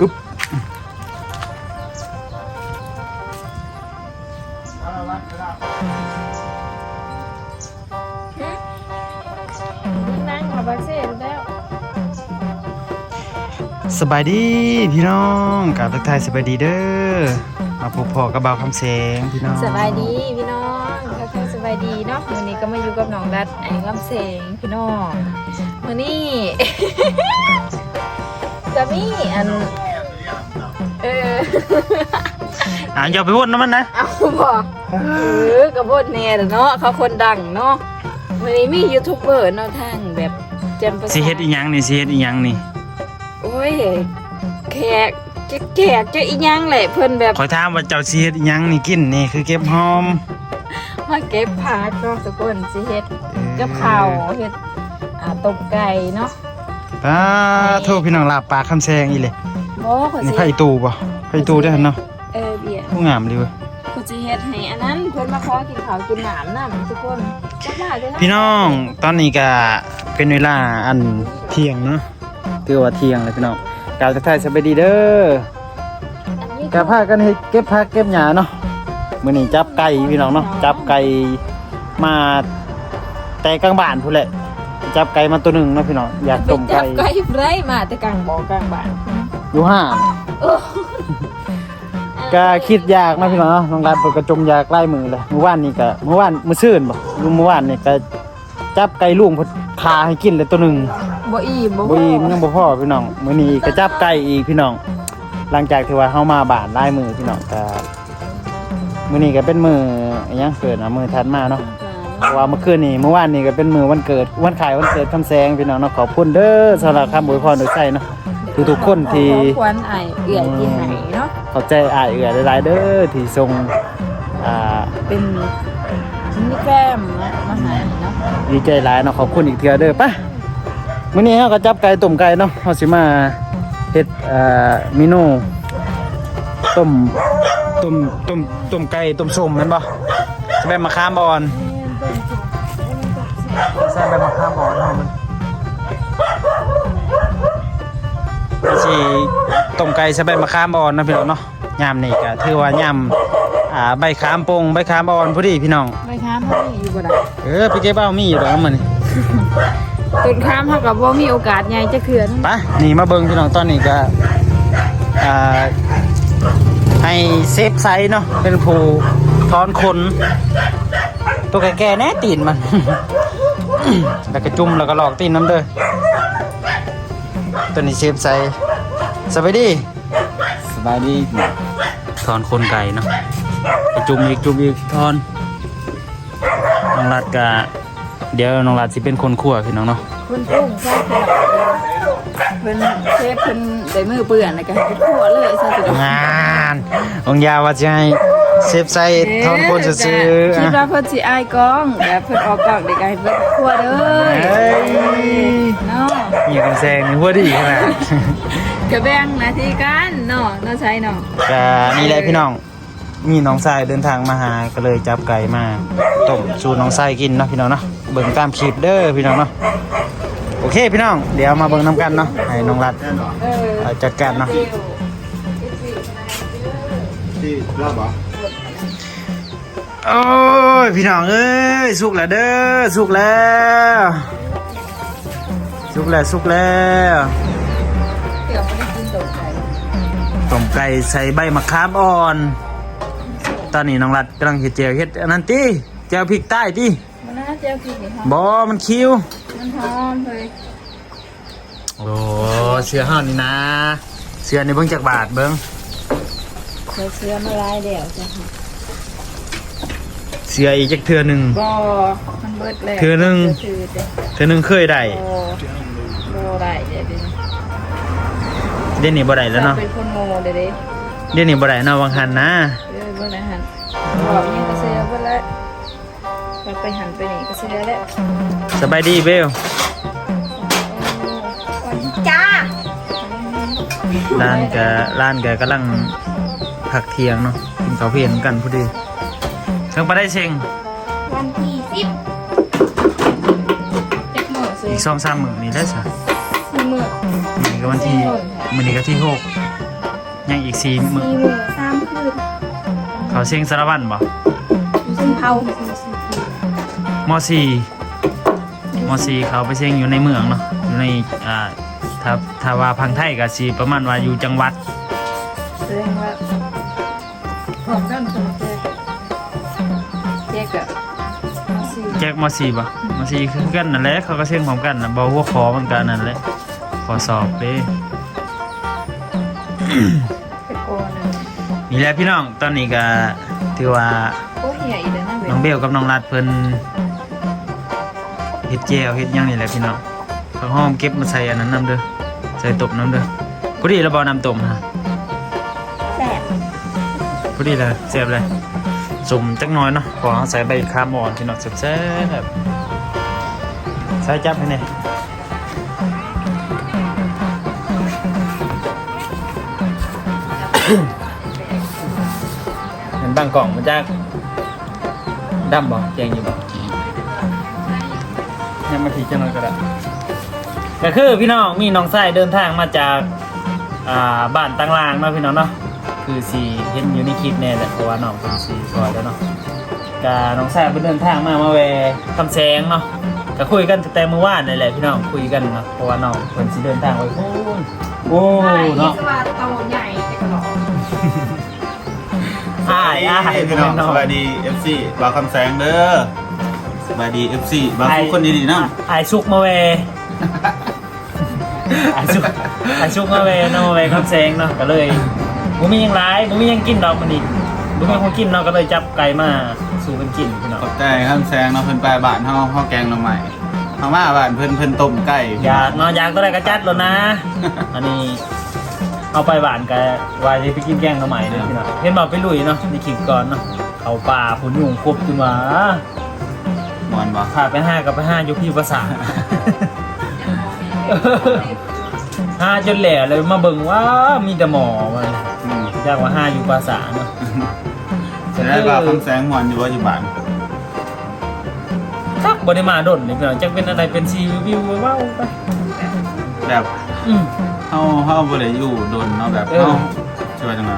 อึ๊บนั่งขับบักเซ่แล้วสบายดีพี่น้องกราบทักทายสบายดีเด้อมาพบพอกับบ่าวคำแสงพี่น้องสบายดีพี่น้องทักทายสบายดีเนาะวันนี้ก็มาอยู่กับน้องรัดไอ้ลำเสงพี่น้องวันนี้ จะมีอัน เออ อะอย่าไปวนน้ำมันนะเอาบอกเออกระโบดแน่เนาะเขาคนดังเนาะวันนี้มียูทูบเบอร์เนาะทางแบบแจมประสาทสิเฮ็ดอีหยังนี่สิเฮ็ดอีหยังนี่โอ้ยแขกจะแขกจะอีหยังแหละเพิ่นแบบขอยถามว่าเจ้าสิเฮ็ดอีหยังนี่กินนี่คือเก็บหอมมาเก็บผักเนาะทุกคนสิเฮ็ดกับข้าวเฮ็ดอ่าต้มไก่เนาะ ป้าโทษพี่น้องลาบปลาคำแซงอีเลยบ่ขอยนี่สิไผ่ตูบ่ไผ่ตูได้อหั่นเนาะเออเบียร์ผู้งามดีเว้ยขอยสิเฮ็ดให้อันนั้นเพิ่นมาขอกินข้าวกินน้ำนํทุกคนจักมาเด้อนะพี่น้องตอนนี้ก็เป็นเวลาอันเที่ยงเนาะถือว่าเที่ยงเลยพี่น้องกราบทักทายสบายดีเด้ออันนี้กะพากันเฮ็ดเก็บผักเก็บหญ้าเนาะมื้อนี้จับไก่พี่น้องเนาะจับไก่มาแต่กลางบ้านพุ่นแหละ จับไก่มาตัวหนึงเนาะพี่น้องอยากต้มจัไก่บไก่ไรมาแต่กลางบ่อกลางบ้านอยู่ห้างเออก็คิดยากเนาะพี่น้องเนาะน้องรัดเปิดกระจมยากไล่มือเลยเมื่อวานนี่ก็เมื่อวานมื้อซื่นบ่เมื่อวานนี่ก็จับไก่ลุงเพิ่นพาให้กินเลยตัวหนึงบ่อิ่มบ่บ่อิ่มยังบ่พอพี่น้องมื้อนี้ก็จับไก่อีกพี่น้อง หลังจากที่ว่าเฮามาบ้านไล่มือพี่น้องก็มื้อนี้ก็เป็นมื้ออิหยังเกิดนะมื้อถัดมาเนาะ เพราะว่าเมื่อคืนนี้เมื่อวานนี้ก็เป็นมือวันเกิดวันขายวันเกิดคำแสงพี่น้องเนาะขอบคุณเด้อสำหรับคำอวยพรโดยใจเนาะทุกๆคนที่ขอควรไอ้เอื้อยที่ให้เนาะขอบใจอายเอือหลายๆเด้อที่ส่งอ่าเป็นนี่แก้มเนาะมาให้เนาะดีใจหลายเนาะขอบคุณอีกเทื่อเด้อปะมื้อนี้เฮาก็จับไก่ต้มไก่เนาะเฮาสิมาเฮ็ดอ่าเมนูต้มต้มต้มต้มไก่ต้มส้มแม่นบ่ใส่ใบมะขามอ่อน ใส่ใบมะขามอ่อนให้มันก็สิต้มไก่ใส่ใบมะขามอ่อนนะพี่น้องเนาะยามนี่ก็ถือว่ายามอ่าใบขามโปงใบขามอ่อนพอดีพี่น้องไปค้ามเฮานี่อยู่บ่ได้เออไปเก็บเอามีอยู่ดอกน้ำมันต้นค้ามเฮาก็บ่มีโอกาสใหญ่จักเทื่อนะไปนี่มาเบิ่งพี่น้องตอนนี้ก็อ่าให้เซฟไซส์เนาะเป็นผู้ถอนขน ตัวแก่ๆแน่ตีนมัน แล้วก็จุ่มแล้วก็หลอกตีนน้ำเด้อตัวนี้เซฟไซส์สบายดีสบายดีถอนคนไก่เนาะไปจุ่มอีกจุ่มอีกถอนน้องรัดกะเดี๋ยวน้องรัดสิเป็นคนขั่วพี่น้องเนาะคุณปุ้งใช่เพิ่นเชฟเพิ่นได้มือเปื้อนแล้วก็ให้คั่วเลยซะสิงานองยาว่าจะให้ เซฟไซส์ถอนคนซื้อๆคิดอะว่าเพิ่นสิอายกล้องแต่เพิ่นออกกล้องได้ก็ให้เพิ่นคั่วเด้อเฮ้ยเนาะมีคำแซงนี่หัวดีขนาดก็แบ่งหน้าที่กันเนาะเนาะใช่เนาะกะนี่แหละพี่น้อง มีน้องชายเดินทางมาหาก็เลยจับไก่มาต้มสูตรน้องชายกินเนาะพี่น้องเนาะเบิ่งตามคลิปเด้อพี่น้องเนาะโอเคพี่น้อง เดี๋ยวมาเบิ่งน้ำกันเนาะให้น้องรัดเออ เอ่อจัดการเนาะ ที่รอบเหรอ โอ้ย พี่น้องเอ้ย สุกแล้วเด้อ สุกแล้ว สุกแล้ว สุกแล้วเดี๋ยวบ่ได้กินตกใจต้มไก่ใส่ใบมะขามอ่อน ตอนนี้น้องรัดกำลังเฮ็ดเจียวเฮ็ดอันนั้นติเจียวพริกใต้ติมันน่าจะผิดนี่ค่ะบอมันคิวมันหอมเลยโอ้เสื้อห้านี่นะ เสื้อนี่เบิ่งจากบาทเบิ่งใส่เสื้อมาลายเดี่ยวจ้ะค่ะ เสื้ออีกจักเทื่อหนึง บ่มันเบิดแล้วเทื่อหนึ่ง ถือเด้เทื่อหนึงเคยได้ บ่บ่ได้เดี๋ยวเดี๋ยวเดี๋ยวนี้บ่ได้แล้วเนาะเป็นคนโง่เด้เด้เดี๋ยวนี้บ่ได้เนาะวังหันนะเดี๋ยวเบิ่งนะหันบอกยังก็เสียเบิดแล้วไปไปหันไปนี่ก็เสียแล้วสบายดีเบลจ้าร้านก็ร้านก็กำลังพักเที่ยงเนาะกินข้าวเพียงกันพอดี เพิ่งไปได้เซ็งวันที่สิบเจ็ดโมงสิอีกสองสามมื้อนี่ได้ซะสี่มื้อมื้อนี้ก็วันที่มื้อนี้ก็ที่หกยังอีกสี่มือสี่หมื่นสามคืนเขาเสียงสารวัตรบ่ซึ่งเผามสี่มสี่เขาไปเสียงอยู่ในเมืองเนาะอยู่ในอ่าถ้าถ้าว่าพังไทยก็สิประมาณว่าอยู่จังหวัด จ็คมสี่บ่มสี่คือกันนั่นแหละเขาก็เสียงพร้อมกันนะบ่หัวขอมันกันนั่นแหละขอสอบเด้ไปโกนเลยนี่แหละพี่น้องตอนนี้ก็ถือว่าโอ้ยใหญ่เลยนะเว้ยน้องเบลกับน้องรัดเพิ่นเฮ็ดแจวเฮ็ดหยังนี่แหละพี่น้องข้าวหอมเก็บมาใส่อันนั้นน้ำเด้อใส่ตบน้ำเด้อพอดีแล้วบ่น้ำต้มฮะแสบพอดีเลยเสียบเลย สุ่มจักหน้อยเนาะขอเอาใส่ใบคามอ่อนพี่นองแซ่บๆแบบใส่จับให้แน่เห็นบางกล่องมันจะดำบ่แจงอยู่บ่ยังมาทีจังเลยก็ได้ก็คือพี่น้องมีน้องชายเดินทางมาจากอ่าบ้านตังลางเนาะพี่น้องเนาะ คือสีเห็นอยู่ในคลิปแน่แหละเพราะว่าน้องเป็นสีซอยแล้วเนาะกาน้องชายเป็นเดินทางมามาแวคำแสงเนาะก็คุยกันแต่เมื่อวานนี่แหละพี่น้องคุยกันเนาะเพราะว่าน้องเป็นสีเดินทางไปโอ้ยโอ้เนาะสวัสดิ์โตใหญ่แต่ก็หล่ออ้ายอ้ายพี่น้องสวัสดี FC บาวคำแสงเด้อสวัสดี FC บาวทุกคนดีๆนะอายชุกมาเวอายชุกอายชุกมาเวเนาะมาเวคำแซงเนาะก็เลย บ่มีหยังหลายบ่มีหยังกินดอกมันนี่บ่มีคนกินเนาะก็เลยจับไก่มาสู่กันกินพี่น้องขอบใจคำแสงเนาะเพิ่นไปบ้านเฮาเฮาแกงลงใหม่เฮามาบ้านเพิ่นเพิ่นต้มไก่อยากเนาะอยากตัวใดก็จัดแล้วนะ อันนี้เอาไปหวานกันว่าจะไปกินแกงหน่อไม้เลยพี่น้องเห็นบอกไปลุยเนาะในคลิปก่อนเนาะเขาป่าผลยุงครบขึ้นมาม่วนบ่พาไปห้ากับไปห้าอยู่พี่ภาษา ห้าจนแหล่เลยมาเบิ่งว่ามีแต่หมอมันอืมอ ยากว่าห้าอยู่ภาษาเนาะจะได้บาวคำแสงม่วนอยู่ว่าอยู่บ้านทักบริมาดนนี่พี่น้องจักเป็นอะไรเป็นซีวิวเว้าไปแบบอืมเฮาเฮาบ่ได้อยู่โดนเนาะแบบเออเฮาช่วยจังได๋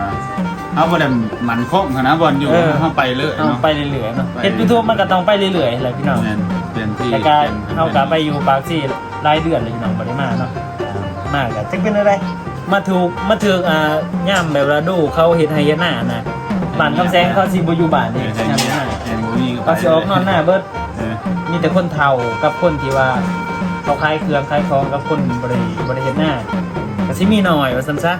เฮาบ่ได้หมันคงหั้นนะบ่อนอยู่เออเฮาไปเลยเอาเนาะไปเรื่อยๆเนาะไปเฮ็ดยูทูบมันก็ต้องไปเรื่อยๆแหละพี่น้องแม่นเปลี่ยนที่แต่การปลี่ยนเอากลับไปอยู่ปากซี่รายเดือนเลยพี่น้องบริมาเนาะมากอะจักเป็นอะไร มาถูกมาถึงอ่าย่ำแบบว่าดูเขาเฮ็ดให้เฮ็ดหน้านะบ้านคำแสงเขาสิบ่อยู่บ้านเอนี่อใช่ย่ำเนี่หยน้าเห็นบ่มีก็ไปเขาสิออกนอนหน้าเบิดเออมีแต่คนเฒ่ากับคนที่ว่าเขาขายเครื่องขายของกับคนบริบริเฮ็ดหน้าก็สิมีหน่อยว่าซั่นซะ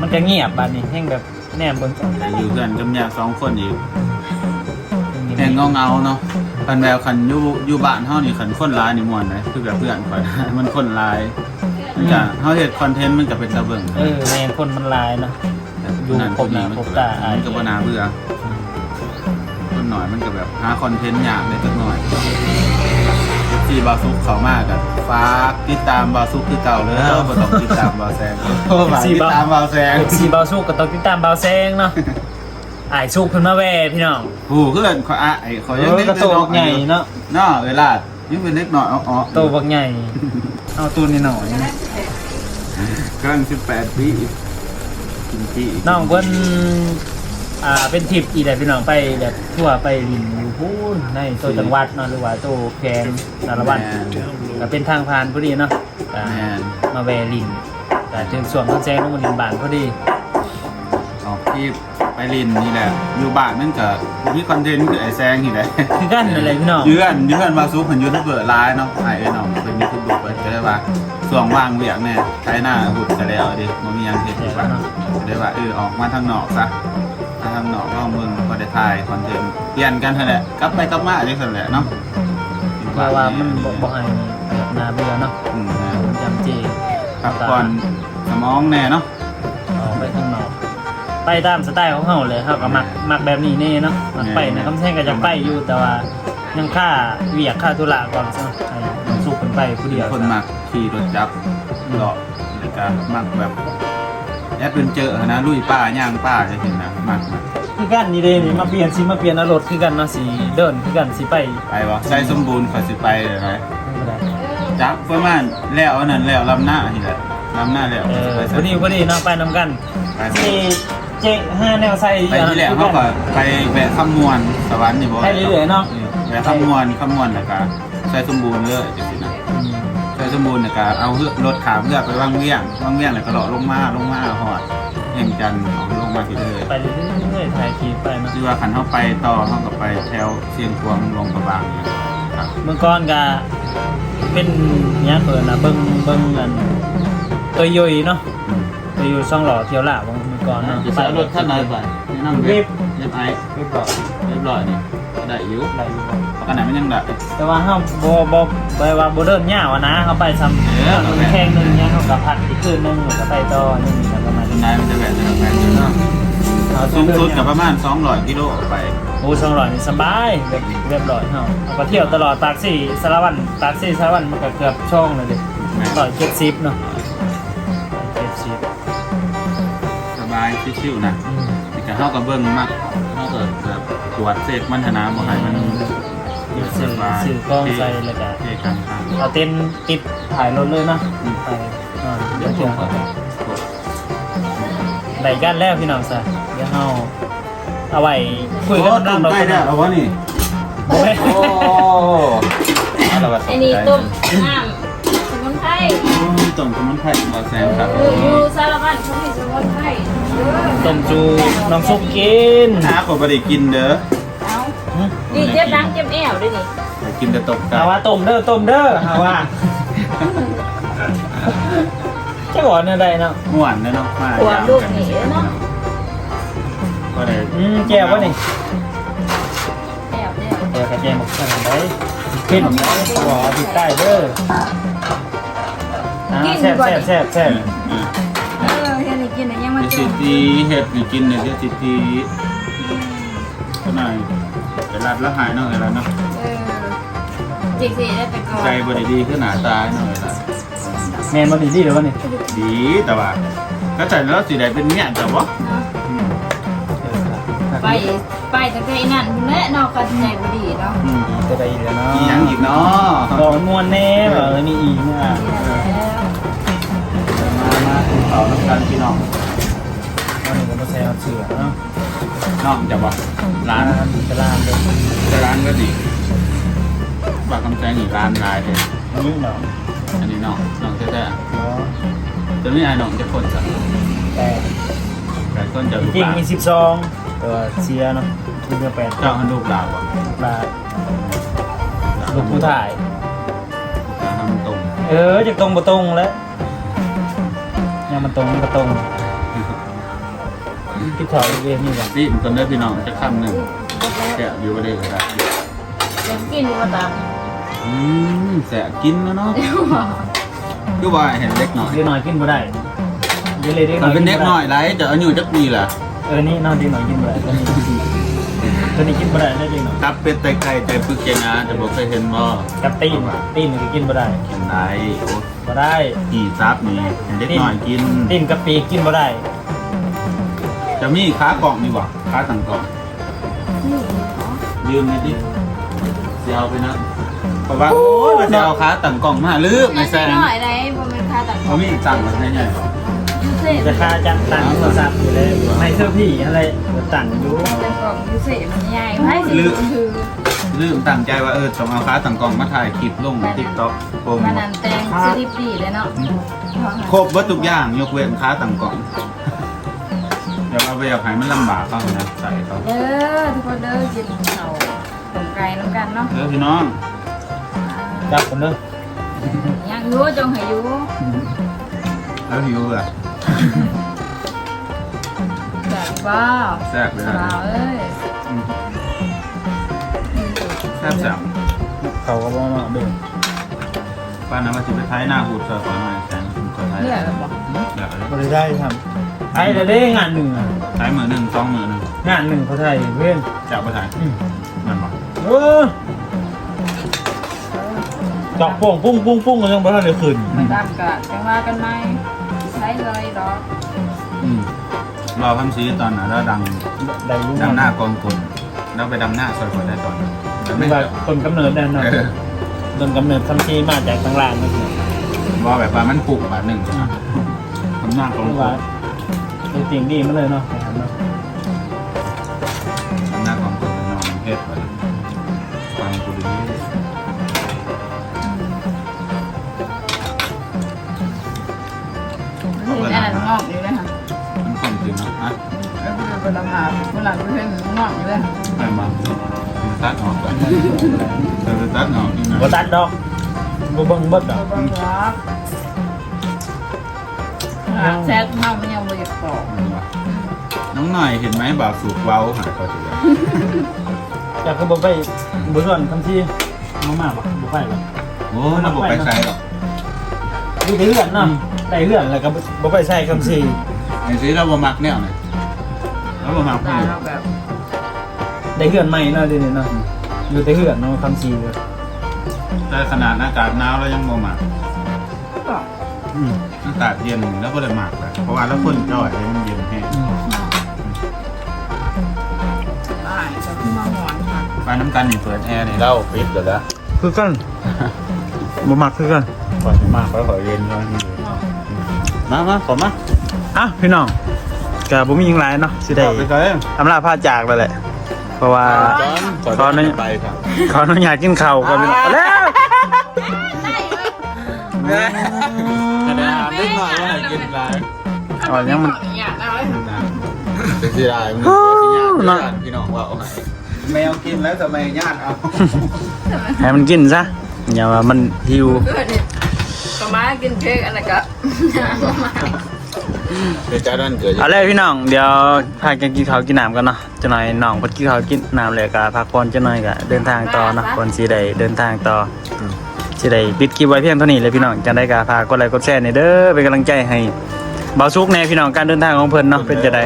มันก็เงียบบ้านนี้แห้งแบบแนมเบิ่งจังแต่อยู่กันกับยาสองคนอีกแห่งเงาเงาๆเนาะคันแววคันอยู่อยู่บ้านเฮานี่คันคนร้ายนี่ม่วนเลยคือแบบเพื่อนข่อยมันคนร้าย มันก็เฮาเฮ็ดคอนเทนต์มันก็เป็นตะเบิ่งเออแม่นคนมันหลายเนาะ อยู่ครบหน้าครบตาอ้าย มันก็บ่น่าเบื่อคนหน่อยมันก็แบบหาคอนเทนต์ยากได้จักหน่อยที่บาซุกเขามากอะฝากติดตามบาซุกคือเก่าเลยบ่ต้องติดตามบาแซงฝากติดตามบาแซงเอฟซีเบาสุกก็ต้องติดตามเบาแซงเนาะอ้ายสุกเพิ่นมาแว่พี่น้อง ผู้เพื่อนขอยอะไอ้ขอยเอยังอเด็กกระโตกใหญ่เนาะ เนาะเวลา ยังเป็นเล็กหน่อยอ๋อโตบักใหญ่ เอาตัวนี้หน่อยกำลังสิบแปดปีกินปีน้องเพิ่นอ่าเป็นทริปอีแหละพี่น้องไปแบบทั่วไปลินอยู่พูนในตัวจังหวัดเนาะหรือว่าตัวแคนสารวัตรก็เป็นทางผ่านพอดีเนาะก็แม่นมาแวลินแต่ถึงส่วนต้องแจ้งลงมาลินบ้านพอดีออกที่ไปลินนี่แหละอยู่บ้านนั่นก็มีคอนเทนต์คือไอ้แซงนี่แหละคือกันนั่นแหละพี่น้อง เยือนเยือนมาซุปเพิ่นยูทูบเบอร์ไลน์เนาะไอ้เอ้น้องเป็นยูทูบเบอร์เพิ่นก็ได้ว่าส่วงว่างเวียกแน่ใช้หน้าหุ่นก็แล้วดิบ่มีหยังเฮ็ดอยู่บ้านก็ได้ว่าเออออกมาทางนอกซะมาทางนอกลองเบิ่งบ่ได้ถ่ายคอนเทนต์เปลี่ยนกันเท่านั้นแหละกลับไปกลับมาจังซั่นแหละเนาะเพราะว่ามันบ่บ่ให้แบบนาเบื่อเนาะอืมนะมันจำเจพักผ่อนสมองแน่เนาะออกไปข้างนอก ไปตามสไตล์ของเขาเลยเขาก็มักมักแบบนี้แน่เนาะมักไปนะคำแท่งก็จะไปอยู่แต่ว่ายังค่าเวียกค่าธุระก่อนซะให้น้องสุกเป็นไปผู้เดียวคนมักขี่รถจับเลาะแล้วก็มักแบบแอดเป็นเจอร์นะลุยป่าย่างป่าจะเห็นนะมักมักคือกันนี่เด้นี่มาเปลี่ยนสิมาเปลี่ยนเอารถคือกันเนาะสิเดินคือกันสิไปไปวะใส่สมบูรณ์ขอยสิไปเลยนะไม่ได้จับประมาณแล้วอันนั้นแล้วลำหน้าทีแหละลน้ำหน้าแล้วเออไปพใส่อดีพอดีเนาะไปนำกันไปที่ เจ๊ห้าแนวใส่ไปที่แรกเขาก็ไปแวะขมวนสวรรค์นี่บ่ให้เรื่อยๆเนาะ แวะขมวนขมวนแล้วก็ใส่สมบูรณ์เลยจังซี่นะอืมใส่สมบูรณ์แล้วก็เอาเฮือกรถขามเฮือกไปวางเวียงวางเวียงแล้วก็เลาะลงมาลงมาฮอดเอ็มจันทน์เอาลงมาที่เลยไปเรื่อยๆถ่ายคลิปไปเนาะคือว่าคันเขาไปต่อเขาก็ไปแถวเชียงควงลงกระบางเนี่ยครับเมื่อก่อนก็เป็นเนี้ยเปิดนะเบิ้งเบิ้งกันเอ้ยยุยเนาะเอ้ยยุยซ่องหล่อเที่ยวหล่าบางเมื่อ ก่อนเนาะจะใส่รถขั้นไหนไปแนะนำเว็บเว็บไอเรียบร้อยเรียบร้อยนี่ได้อยู่ได้อยู่บ่ขนาดมันยังได้แต่ว่าเฮาบ่บ่ไปว่าบ่เดินยาวอะนะเขาไปซ้ำเออมันแข่งหนึงเนี่ยเขาก็พักอีกคืนหนึงแล้วก็ไปต่อนี่ก็ประมาณต้นนี้ไม้มันจะแหวนจะแหวนอยู่เนาะเอาสูงสุดกับประมาณ200กิโลออกไปโอ้ซ่องหล่อนี่สบายเรียบเรียบร้อยเฮาเอาก็เที่ยวตลอดปากซี่สารวัตรปากซี่สารวัตรมันก็เกือบช่องเลยดิแม่นร้อยเจ็ดสิบเนาะ ชิวๆนะนี่ก็เฮากับเบิ่งมากเฮาก็แบบตรวจเสกมันธนาบ่ให้มันเดี๋ยวซื้อซื้อกล้องใส่แล้วก็เทกันทางเอาเต็นท์ติดถ่ายรถเลยเนาะไปอ่าเดี๋เดี๋ยยววเจผอมขอได้กันแล้วพี่น้องซะเดี๋ยวเฮาเอาไว้คุยกันกำลังเราใกล้แล้ววะนี่ โอ้ยโอ้เอาละว่าตกใจไอ้นี่ต้มน้ำสมุนไพร ต้มสมุนไพรบ่แซงครับเอออยู่สารพัดเขามีสมุนไพรเออต้มจูน้องซุปกินหาคนบ่ได้กินเด้อเอานี่เจ็บดังเจ็บแอวด้วยนี่ไปกินแต่ตกไก่หาว่าต้มเด้อต้มเด้อหาว่าจะบอกเนี่ยได้เนาะม่วนเนาะมาหัวลูกนี่เนาะก็ได้อืมแจ่ววะนี่แอวแอวแจ่วกับแจ่วหมกสั่งได้ขึ้นหัวติดใต้เด้อ อ่าแซ่บแซ่บแซ่บแซ่บเออเฮ็ดให้กินได้ยังมาเดี๋ยวจุ่สิมตีเห็ดนี่กินเนี่ยเดี๋ยวสิตีก็หน่อยไปรัดแล้วหายเนาะเวลาเนาะเออจิกสิได้ไปก่อนใจบ่ได้ดีขึ้นหน้าตาเนาะเวลาแมนบอดีดีหรือวะนี่ดีแต่ว่าก็แต่แล้วสิได้เป็นเมียแต่ว่าเนาะไปไปแต่ไกลนั่นพุ่นแหละเนาะกันใหญ่บ่ดีเนาะอืมจะได้อีกแล้วเนาะอีหยังอีกเนาะบอกมวนแน่แบบเออนี่อีกเนี่ยมามา เอาน้ำกันพี่น้องวันนี้ก็มาแซวเสือเนาะน้องจะบอกร้านจะลานเลยแต่ร้านก็ดีฝากคำแซงอีกร้านลายเลยนี่เนาะอันนี้น้องน้องแท้เนาะๆจะไม่อายน้องจะคนจ้ะแต่แต่คนจะจลูกริงหลานมีสิบซองตัวเสียเนาะคือเมื่อแปดเจ้าฮันลูกหลานวะลาลูกผู้ถ่ายจะทำตรง เออจะตรงบ่ตรงแล้ว เนี่ยมันตรงมันก็ตรงที่ถอยเองนี่แหละนี่มันคนได้พี่น้องจะคำหนึ่งแกะอยู่ประเดี๋ยวก็ได้ยังกินอยู่บ่ตามอืมแสะกินแล้วเนาะคือว่าเห็นเล็กหน่อยเด็กหน่อยกินบ่ได้เดี๋ยวเลยเด็กหน่มัอนยเป็นเด็กหน่อยไรจะอายุจักปีล่ะเออนี่นอนเด็กหน่อยกินบ่ได้ ตัวนี้ตัวนี้กินบ่ได้ได้เด็กหน่อยกับเป็ดไตไก่ใจปึกเจนะจะบอกเคยเห็นบ่กับตีนตีนนี่ก็กินบ่ได้กินได้โอ้บ่ได้กี่ซับนี่เห็นเด็กหน่อยกินตีนกับปีกกินบ่ได้ จะมีค้ากล่องมีบ่ค้าต่างกล่องนี่เนาะยืมหน่อยดิเดี๋ยวเอาไปนะเพราะว่าโอ้ยมันจะเอาค้าต่างกล่องมาลืมไม่แซงน้อยได้บ่แม่นค่าตัดเขามีสั่งมาให้ไงยูเซ่ จะค่าจังตังโทรศัพท์อยู่เลยไม่เท่าพี่อะไรตังอยู่เป็นกล่องยูเซ่มันใหญ่ให้สิคือลืมตั้งใจว่าเออต้องเอาค้าต่างกล่องมาถ่ายคลิปลงติ๊กต็อกโปรโมมันทนั่นแตงสลิปดีเลยเนาะครบวัตทุกอย่างยกเว้นค้าต่างกล่องเดี๋ยวเอาไปเอาให้มันลำบากเขานะใส่เขาเด้อทุกคนเด้อกินข้าวต้มไก่น้ำกันเนาะเออพี่น้องจับคนเด้อยังอยู่จงให้อยู่แล้วหิวเหรอ แบบว่าแซ่บเลยสานะวเอ้ยอืมแซ่บแซ่บเขาก็บอกมาเด้อป้าน้ำมาจิไปท้ายหน้าหูดเสิร์ฟขอหน่อยแซงขอท้ายเลือดบอกเดี๋ยวบ่ได้ได้ทำไอ้แต่ได้งานหนึ่งอะท้ายมือหนึ่งสองมือหนึ่งงานหนึ่งเขาไทยเพื่อนจับไปถ่ายอืมมันบอกเออดอกโป่งปุ้งปุ้งปุ้งก็ยังบ่ทันได้ขึ้นไปตามกะจังว่ากันไหม ใช้เลยดอกอืมรอพันซีตอนน่ะแล้วดังได้ยุ่งดำหน้ากองกลแล้วไปดำหน้าซอยคนได้ตอนนั้นแต่ไม่ไม่ว่าต้นกำเนิดแน่นอนเออต้นกำเนิดคำชีมาจากทางล่างนั่นเองว่าแบบว่ามันปลูกแบบหนึ่งนะอหน้าของคือว่าจริงๆดีมาเลยเนาะนะครับเนาะหน้าของคนนอนเฮ็ดไปฟังกูดู อันนั้นงอกอยู่เลยค่ะมันคนจริงนะอะแล้วก็เป็นราคาเมื่อหลังก็เห็นงอกอยู่เลยไปมาตัดออกไปเออตัดออกนี่นะบ่ตัดดอกบ่เบิ่งเบิดดอกบางครับแซดเมามันยังไม่อยากปอกน้องหน่อยเห็นไหมบ่าวสูบเว้าหาเขาถืออยากก็บ่ไปบ่ส่วนคำที่มามาบ่บ่ไปบ่โอ้ระบบไปใช้หรอกอยู่ในเรือนเนาะ ได้เรือนแล้วก็บ่ไปใส่คำที่ไอ้ซีเราบ่มักแนวไหนเราบ่มักตาผู้เราแบบได้เรือนใหม่เนาะเดี๋ยวนี้เนาะอยู่แต่เรือนเนาะคำที่เลยแต่ขนาดอากาศหนาวเรายังบ่มักก็อืมอากาศเย็นแล้วก็เลยมักแหละเพราะว่าแล้วคนจ่อยเลยมันเย็นแห้งอืมได้จะขึ้นมาหอนค่ะไปน้ำกันนี่เปิดแอร์นี่เล่าปิดเดี๋ยวแล้วคือกันบ่มักคือกันก่อนจะมากก็ขอเย็นก่อน มามาขอมาอะพี่น้องก็บ่มีหยังหลายเนาะสิได้ไปก่อนเอ้ยอำลาพาจากแล้วแหละ เพราะว่า ขอขอหน่อยไปครับขออนุญาตกินข้าวก่อนพี่น้องเอาแล้วคะแนนนิดหน่อยว่าให้กินอะไรอ๋อยังมันอยากเอาไว้เป็นสิได้มึงโอ้สิญาติเนาะพี่น้องว่าเอาไหนแมวกินแล้วทำไมญาติเอาให้มันกินซะอย่าว่ามันหิว เพื่อนเนี่ยก็มากินเค้กอะไรก็เดี๋ยวจะนั่นเกิดเอาเลยพี่น้องเดี๋ยวพากันกินข้าวกินน้ำกันเนาะจะหน่อยน้องเพิ่นกินข้าวกินน้ำเลยก็พักผ่อนจะหน่อยก็เดินทางต่อเนาะก่อนสิได้เดินทางต่ออสิได้ปิดคลิปไว้เพียงเท่านี้เลยพี่น้องจังได้ก็ฝากกดไลค์กดแชร์ในอยเด้อเป็นกำลังใจให้เบาสุกแน่พี่น้องการเดินทางของเพิ่นเนาะเป็นจะได้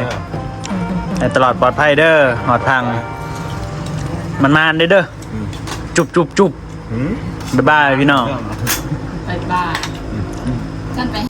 ให้ตลอดปลอดภัยเด้อหอดทางมันมานเด้อเด้อจุบจุบจุบหืมบ๊ายบายพี่น้อง ไปบ้าน ฉันไป